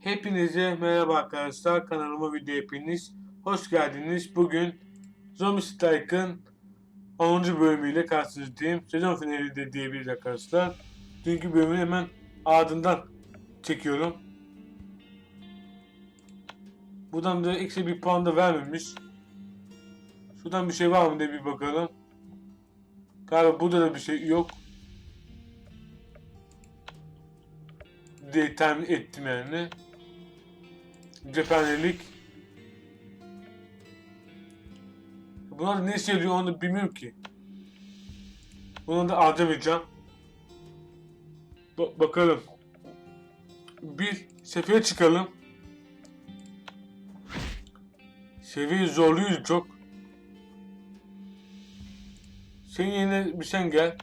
Hepinize merhaba arkadaşlar. Kanalıma video hepiniz. Hoş geldiniz. Bugün Zombie Strike'ın 10. bölümüyle karşınızdayım. Sezon finali de diyebiliriz arkadaşlar. Dünkü bölümün hemen ardından çekiyorum. Buradan da eksi bir puan da vermemiş. Şuradan bir şey var mı diye bir bakalım. Galiba burada da bir şey yok. diye tahmin ettim yani. Cephanelik. Bunlar ne işe yarıyor onu bilmiyorum ki. Bunu da harcamayacağım. Ba- bakalım. Bir sefere çıkalım. Seviyeyi zorluyoruz çok. Senin yerine bir sen gel.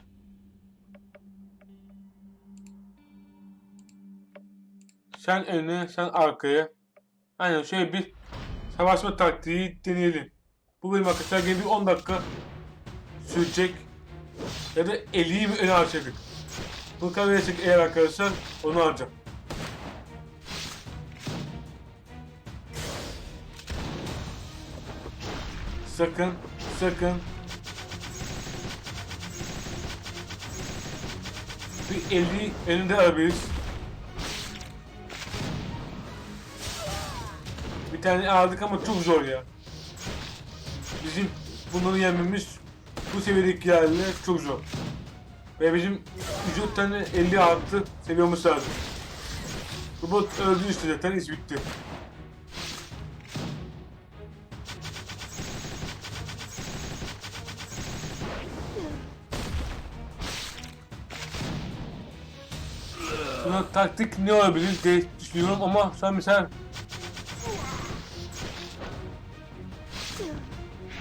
Sen öne, sen arkaya. Aynen şöyle bir savaşma taktiği deneyelim. Bu benim arkadaşlar gene bir 10 dakika sürecek. Ya da 50'yi mi öne harcadık. Bu kaybedersek eğer arkadaşlar onu harcam. Sakın, sakın. Bir 50 önünde alabiliriz. Tane aldık ama çok zor ya. Bizim bunları yenmemiz bu seviyedekilerle çok zor. Ve bizim 104 tane 50 artı seviyemiz lazım. Robot öldü işte zaten iş bitti. Buna taktik ne olabilir diye düşünüyorum ama sen mesela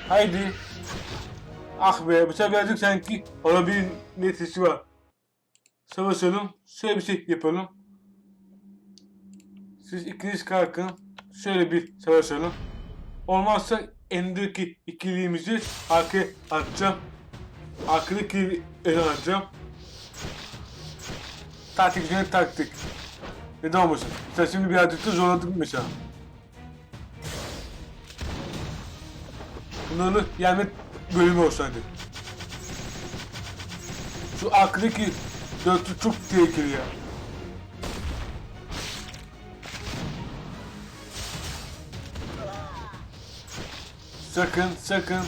Haydi. Ah be bu sefer birazcık sanki olabilir netisi var. Savaşalım. Şöyle bir şey yapalım. Siz ikiniz kalkın. Şöyle bir savaşalım. Olmazsa endeki ikiliğimizi arkaya atacağım. Arkadaki öne atacağım. Taktik üzerine taktik. Neden olmasın? Sen şimdi birazcık da zorladık mesela. Bunları yenme bölümü olsaydı. Şu arkadaki dörtlü çok tehlikeli ya. Sakın, sakın.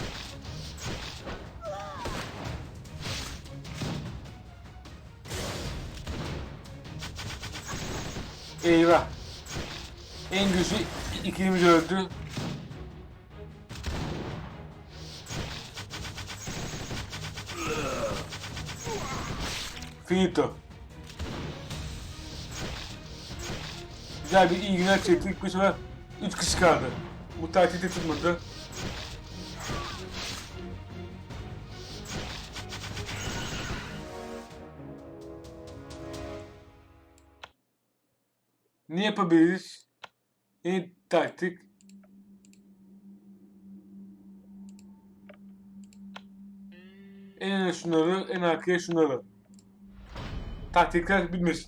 Eyvah. En güçlü ikilimiz öldü. Finito. Güzel bir iyi günler çektik. Bu sefer 3 kişi kaldı. Bu tatilde tutmadı. Ne yapabiliriz? Yeni taktik. En öne şunları, en arkaya şunları. Taktikler bilmesin.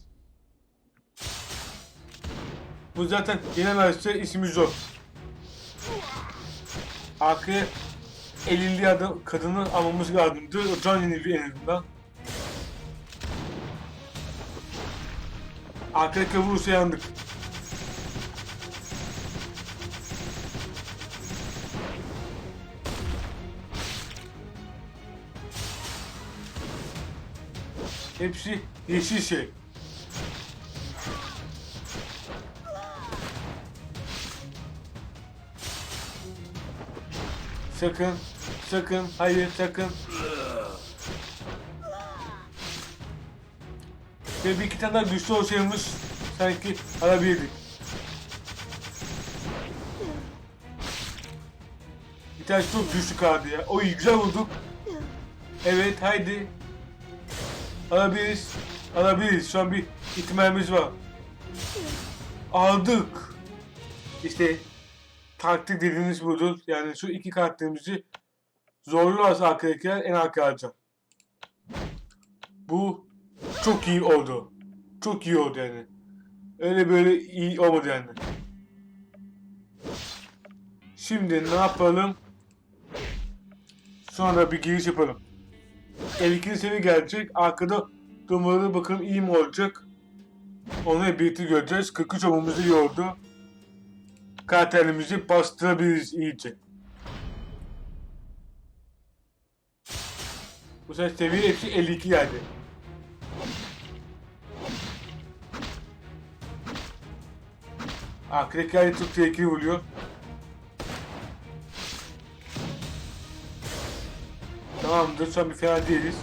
Bu zaten yenemezse işimiz zor. Arkaya elilli adam kadını almamız lazımdı. Can yeniliyor en azından. Arkaya kavurursa yandık. Hepsi yeşil şey. Sakın, sakın, hayır sakın. Ve bir iki tane daha güçlü olsaymış sanki alabilirdik. Bir tane çok güçlü kaldı ya. Oy güzel vurduk. Evet haydi. Alabiliriz. Alabiliriz. Şu an bir ihtimalimiz var. Aldık. İşte taktik dediğimiz budur. Yani şu iki karakterimizi zorlarsa arkadakiler en arka alacağım. Bu çok iyi oldu. Çok iyi oldu yani. öyle böyle iyi olmadı yani. Şimdi ne yapalım? Sonra bir giriş yapalım. 52. seviye gelecek. Arkada numaralı bakalım iyi mi olacak? Onu hep birlikte göreceğiz. 43 omumuzu iyi oldu. Kartelimizi bastırabiliriz iyice. Bu sefer seviye hepsi 52 geldi. Arkadaki yerde çok tehlikeli vuruyor. Tamamdır, an bir fena değiliz.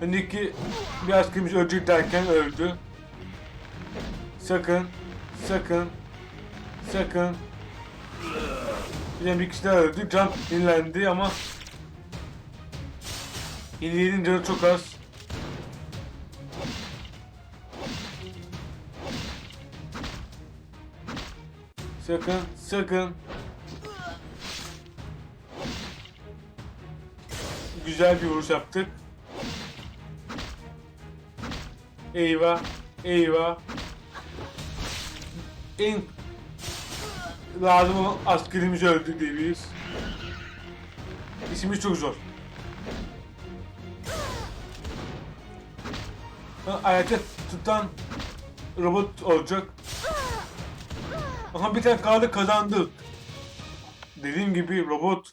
Öndeki bir askerimiz ölecek derken öldü. Sakın, sakın, sakın. De bir kişi daha öldü. Can yenilendi ama Yenilenin canı çok az. Sakın, sakın. Güzel bir vuruş yaptık. Eyvah, eyvah. En lazım olan askerimiz öldü diyebiliriz. İşimiz çok zor. Ayakta tutan robot olacak. Aha bir tane kaldı kazandı. Dediğim gibi robot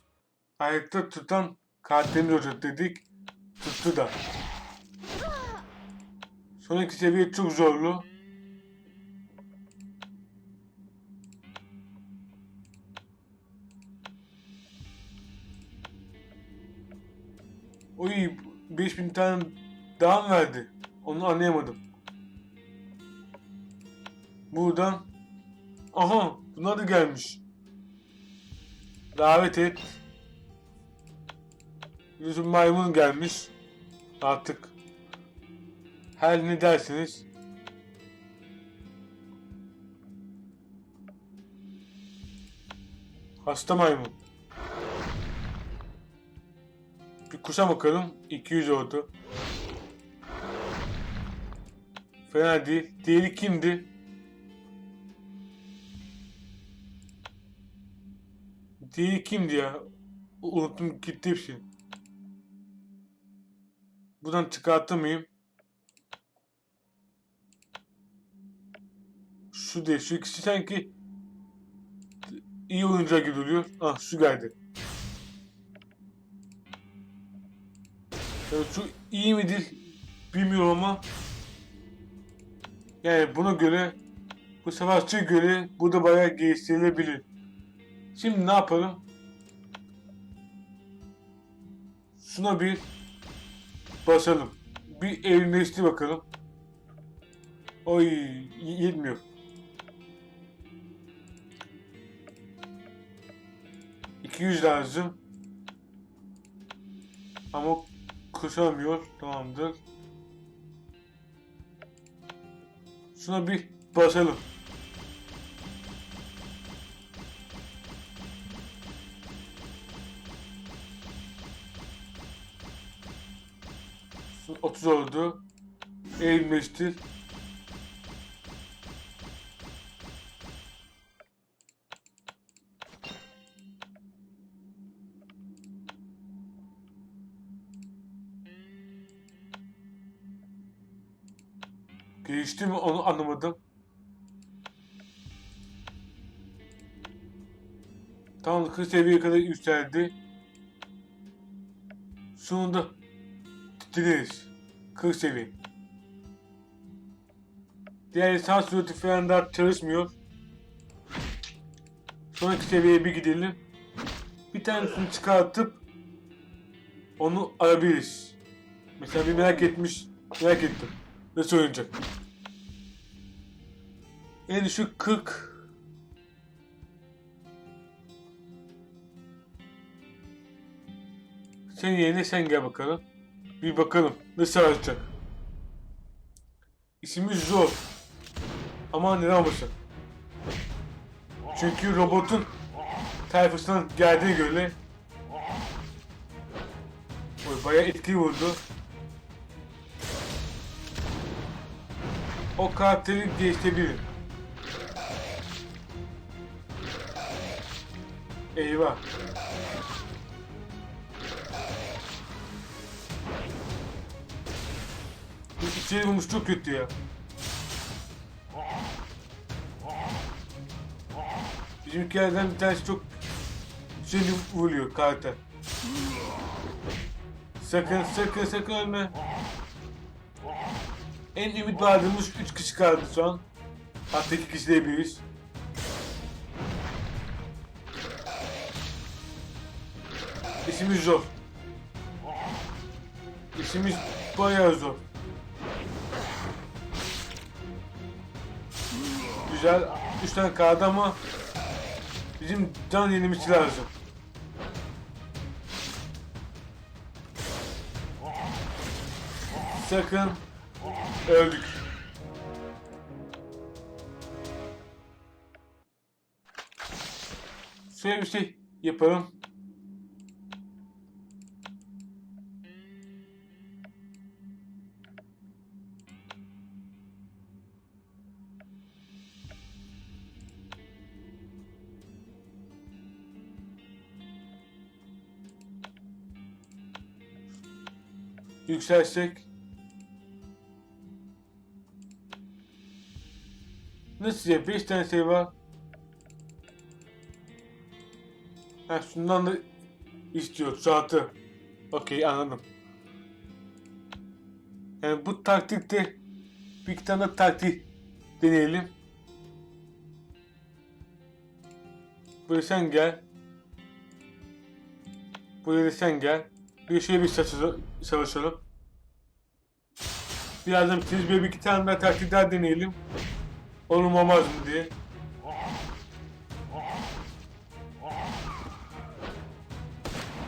ayakta tutan katilimiz olacak dedik. Tuttu da. Sonraki seviye çok zorlu. Oy 5000 tane daha mı verdi? Onu anlayamadım. Buradan Aha bunlar da gelmiş. Davet et. Yusuf Maymun gelmiş. Artık her ne dersiniz? Hasta maymun. Bir kuşa bakalım. 200 oldu. Fena değil. Diğeri kimdi? Diğeri kimdi ya? Unuttum gitti hepsi. Buradan çıkartamayayım. Şu değil. Şu ikisi sanki iyi oyuncağı gibi duruyor. Ah şu geldi. Yani şu iyi midir bilmiyorum ama yani buna göre bu savaşçıya göre bu da bayağı geliştirilebilir. Şimdi ne yapalım? Şuna bir basalım. Bir evrimleşti bakalım. Oy yetmiyor. Yüz lazım. Ama koşamıyor. Tamamdır. Şuna bir basalım. 30 oldu. Eğilmiştir. Gelişti mi onu anlamadım. Tamam 40 seviyeye kadar yükseldi. Sonunda titreriz. 40 seviye. Diğer sureti falan daha çalışmıyor. Sonraki seviyeye bir gidelim. Bir tanesini çıkartıp onu arabiliriz. Mesela bir merak etmiş, merak ettim. Nasıl oynayacak? En düşük 40 Sen yerine sen gel bakalım. Bir bakalım nasıl açacak. İsmi zor. Ama neden başlar? Çünkü robotun tayfasından geldiği göre Oy, bayağı etki vurdu. O karakteri değiştirebilirim. Eyvah. Bu içeri vurmuş çok kötü ya. Bizimkilerden bir tanesi çok seni vuruyor karakter. Sakın sakın sakın ölme. En ümit vardığımız 3 kişi kaldı şu an. Hatta 2 kişi diyebiliriz. İşimiz zor. İşimiz bayağı zor. Güzel. 3 tane kaldı ama bizim can yenilmesi lazım. Sakın öldük. Şöyle bir şey yapalım. Yükselsek. Nasıl ya? 5 tane şey var. Ha şundan da istiyor saati. Okey anladım. Yani bu taktikte bir iki tane taktik deneyelim. Buraya sen gel. Buraya sen gel. Bir şöyle bir savaşalım. Birazdan biz bir iki tane daha taktik daha deneyelim. Olur mu olmaz mı diye.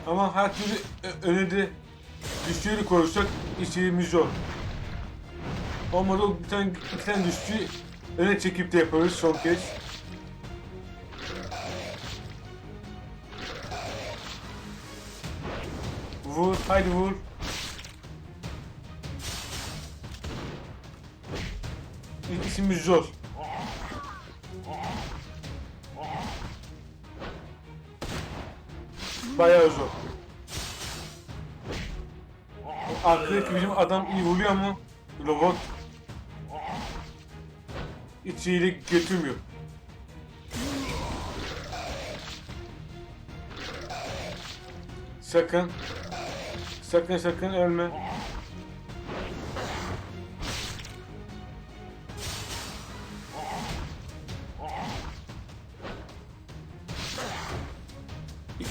Ama her türlü ö- öne de düştüğünü koyarsak işimiz zor. Olmadı bir tane, iki tane düştüğü öne çekip de yaparız son kez. Vur, haydi vur. İşimiz zor. Bayağı zor. Arkadaki bizim adam iyi vuruyor ama robot hiç iyilik götürmüyor. Sakın sakın sakın ölme.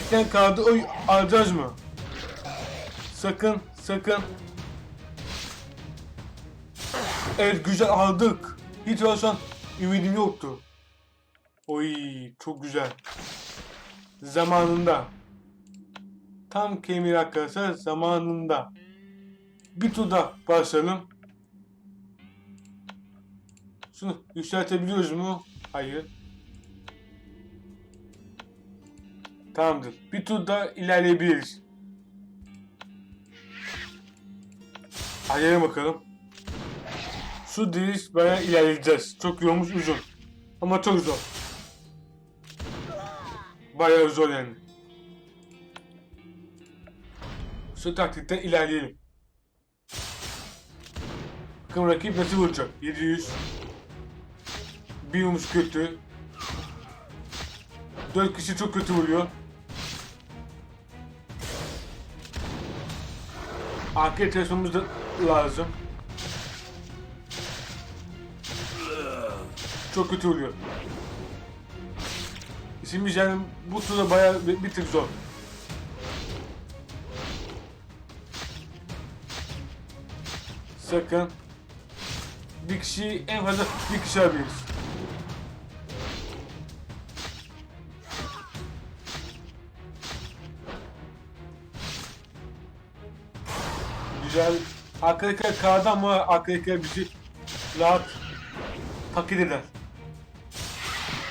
Tane kaldı. Oy alacağız mı? Sakın, sakın. Evet güzel aldık. Hiç olsan ümidim yoktu. Oy çok güzel. Zamanında. Tam kemir arkadaşlar zamanında. Bir turda başlayalım. Şunu yükseltebiliyoruz mu? Hayır. Tamamdır. Bir tur daha ilerleyebiliriz. Hadi bakalım. Su diriş bayağı ilerleyeceğiz. Çok yolumuz uzun. Ama çok zor. Bayağı zor yani. Şu taktikten ilerleyelim. Bakın rakip nasıl vuracak? 700. Bir yumuş kötü. 4 kişi çok kötü vuruyor. Arcade çalışmamız lazım. Çok kötü vuruyor. İşimiz yani bu turda bayağı bir, bir tık zor. Sakın. Bir kişi en fazla bir kişi alabiliriz. Güzel. Arkadakiler kaldı ama arkadakiler bizi rahat takip eder.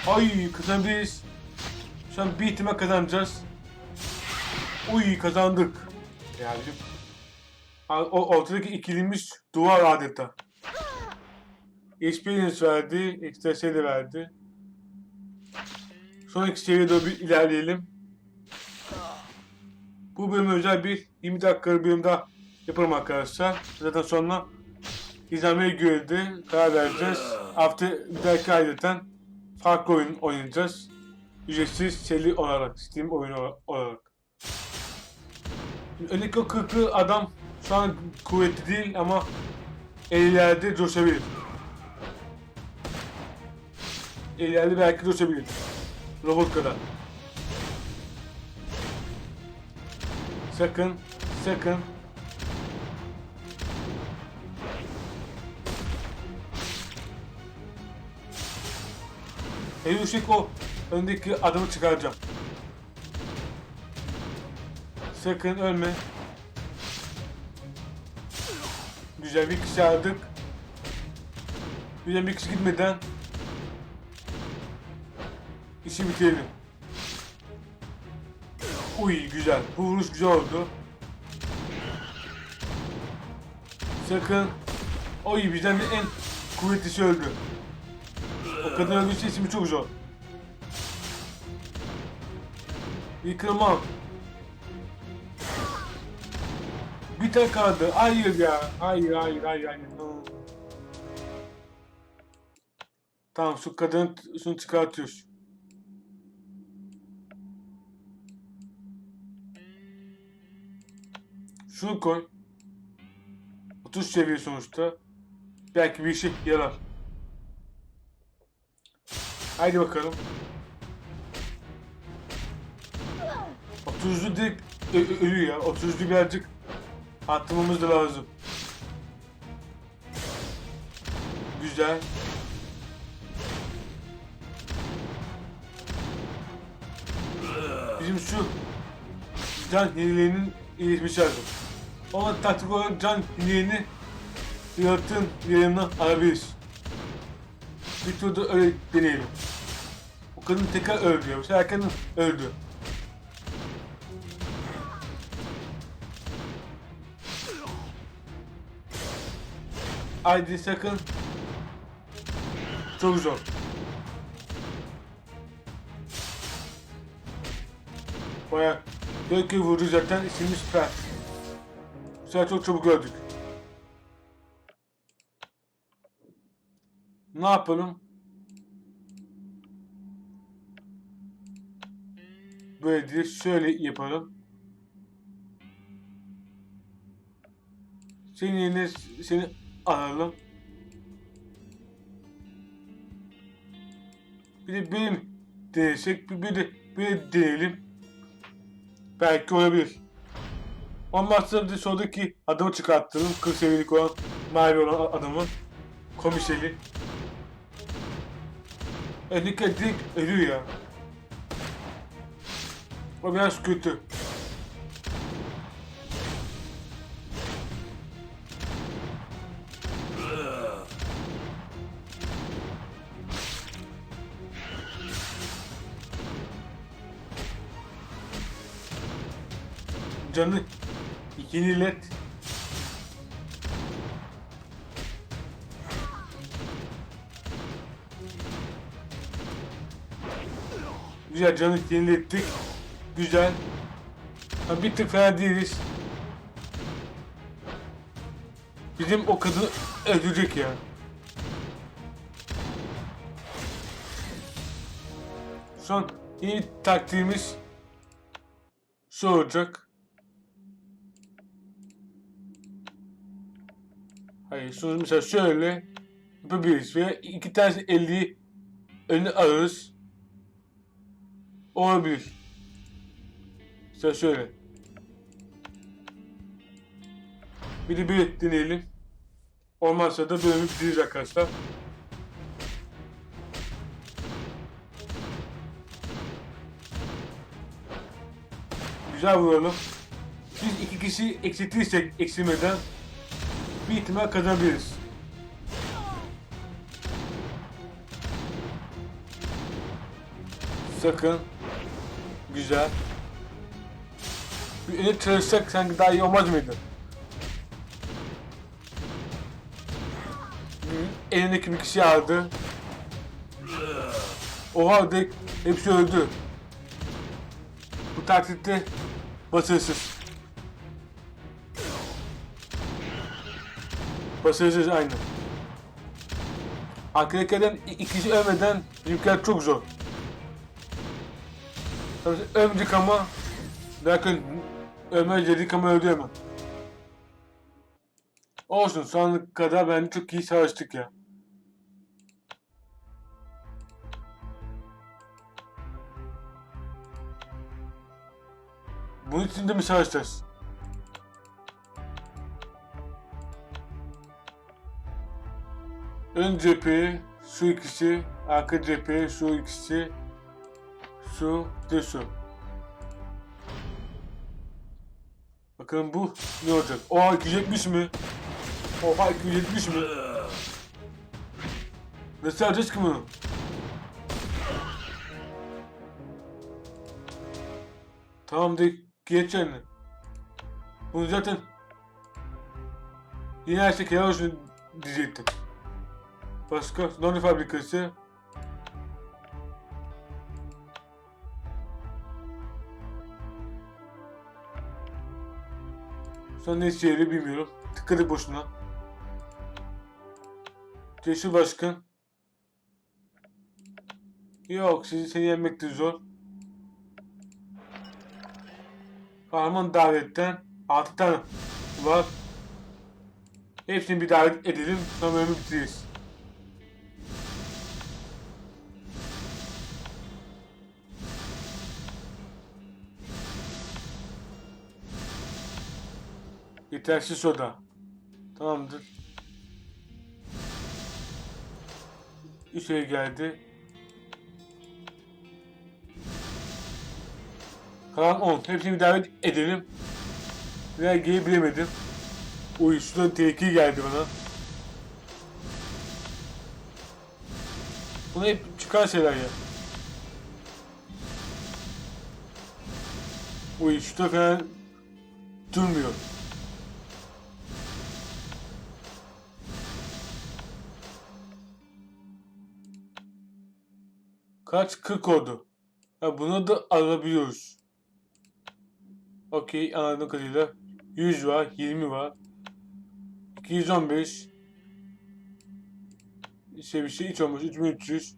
Ay kazanabiliriz. Şu an bir ihtimal kazanacağız. Uy kazandık. Ya bizim o ortadaki ikilimiz duvar adeta. Experience verdi, ekstra şey de verdi. Sonraki seviyeye bir ilerleyelim. Bu bölüm özel bir 20 dakikalık bölüm daha yaparım arkadaşlar. Zaten sonra izlemeye göre de karar vereceğiz. Hafta bir dahaki ayrıca farklı oyun oynayacağız. Ücretsiz seri olarak, Steam oyunu olarak. Öndeki o kırklı adam şu an kuvvetli değil ama ellerde coşabilir. Ellerde belki coşabilir. Robot kadar. Sakın, sakın. En yüksek o öndeki adamı çıkaracağım. Sakın ölme. Güzel bir kişi aldık. Güzel bir kişi gitmeden işi bitirelim. Uy güzel. Bu vuruş güzel oldu. Sakın. Oy bizden de en kuvvetlisi öldü. O kadın öldüğü için ismi çok zor. Yıkılmam. Bir tek kaldı. Hayır ya. Hayır hayır hayır hayır. Tamam şu kadın şunu çıkartıyoruz. Şunu koy. 30 seviye sonuçta. Belki bir işe yarar. Haydi bakalım. 30'lu direkt ö- ö- ölüyor ya. 30'lu birazcık attırmamız da lazım. Güzel. Bizim şu can yenilerinin iyileşmesi lazım. Ama taktik olarak can yenilerini yaratığın yanına alabiliriz. Bir turda öyle deneyelim. Kadın tekrar öldü ya. Mesela kadın öldü. Haydi sakın. Çok zor. Baya Gökü vurdu zaten işimiz süper. Bu sefer çok çabuk öldük. Ne yapalım? Böyle değil, şöyle yapalım. Senin yerine seni alalım. Bir de benim denesek, bir, bir de bir deneyelim. Belki olabilir. Olmazsa bir de soldaki adamı çıkarttıralım. 40 seviyelik olan, mavi olan adamı. Komiseri. Öndeki direkt ölüyor ya. O biraz kötü. Canı yenilet. Güzel canı yenilettik. Güzel. Ha, bir tık fena değiliz. Bizim o kadını öldürecek ya. An yeni taktiğimiz şu olacak. Hayır, şunu mesela şöyle yapabiliriz veya iki tane 50'yi önüne alırız. Olabilir. Mesela şöyle. Bir de bir deneyelim. Olmazsa da bölümü bitiririz arkadaşlar. Güzel vuralım. Biz iki kişi eksiltirsek eksilmeden bir ihtimal kazanabiliriz. Sakın. Güzel. Bir inip çalışsak sanki daha iyi olmaz mıydı? Elindeki bir kişi aldı. Oha dek hepsi öldü. Bu taktikte basılsız. Basılsız aynı. Arkadakilerden ikisi ölmeden bizimkiler çok zor. Ömcük ama lakin ölmez dedik ama öldü hemen. Olsun sonuna kadar bence çok iyi savaştık ya. Bunun için de mi savaşacağız? Ön cephe, şu ikisi, arka cephe, şu ikisi, şu, de şu. Bakın bu ne olacak? Oha 270 mi? Oha 270 mi? Nasıl yapacağız ki bunu? Tamam de geç yani. Bunu zaten yine her şey helal olsun diyecektim. Başka Noni fabrikası. Sonra ne işe bilmiyorum. Tıkladı boşuna. Cesur Başkan. Yok sizi seni yenmek de zor. Kahraman davetten 6 tane var. Hepsini bir davet edelim. Sonra bölümü bitiririz. Yetersiz soda. Tamamdır. Şey geldi. Kalan 10. Hepsini davet edelim. Geri bilemedim. Uy şuradan tehlike geldi bana. Bunu hep çıkan şeyler ya. Uy şurada falan durmuyor. Kaç 40 oldu. Ha, bunu da alabiliyoruz. Okey anladığım kadarıyla 100 var, 20 var. 215 şey bir şey hiç olmuş 3300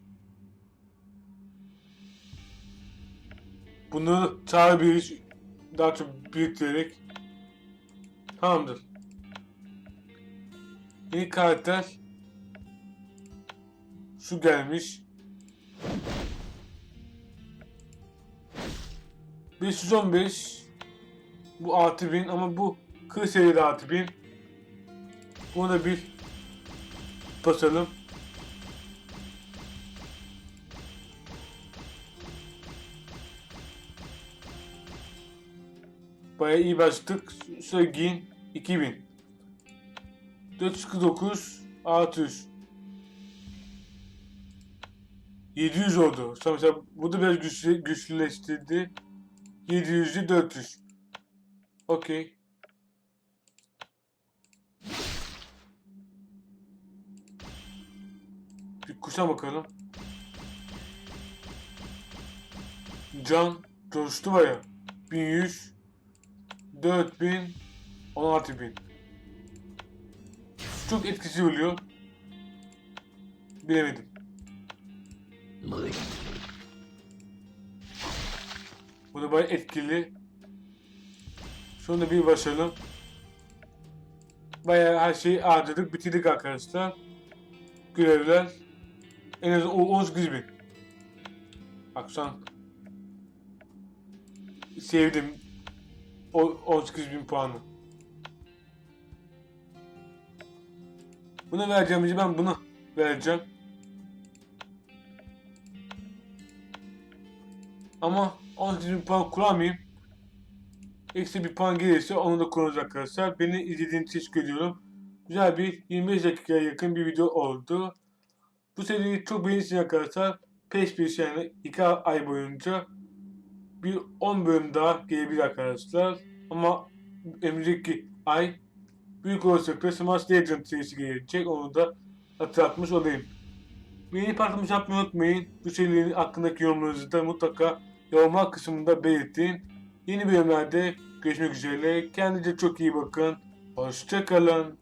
Bunu çağırabiliriz daha çok biriktirerek Tamamdır Yeni karakter Şu gelmiş 515 Bu 6000 ama bu 40 seviyede 6000 Bunu da bir basalım. Baya iyi. Şöyle giyin 2000. 449 600 700 oldu. Mesela bu da biraz güçlü, güçlüleştirdi. 700'ü 400. Okey. Bir kuşa bakalım. Can coştu baya. 1100 4000 16000 Çok etkisi oluyor. Bilemedim. Bu da baya etkili. Şunu bir başlayalım. Bayağı her şeyi harcadık, bitirdik arkadaşlar. Görevler. En az 18 bin. Bak şu an sevdim o 18 bin puanı. Bunu vereceğim ben bunu vereceğim. Ama 18 bin puan kullanmayayım. Eksi bir puan gelirse onu da kullanacak arkadaşlar. Beni izlediğiniz için teşekkür ediyorum. Güzel bir 25 dakikaya yakın bir video oldu. Bu seriyi çok beğenirsiniz arkadaşlar. Peş peş yani 2 ay boyunca bir 10 bölüm daha gelebilir arkadaşlar. Ama önümüzdeki ay büyük olasılıkla Smash Legends serisi gelecek. Onu da hatırlatmış olayım. Beğeni patlamış yapmayı unutmayın. Bu serilerin hakkındaki yorumlarınızı da mutlaka yorumlar kısmında belirtin. Yeni bölümlerde görüşmek üzere. Kendinize çok iyi bakın. Hoşçakalın.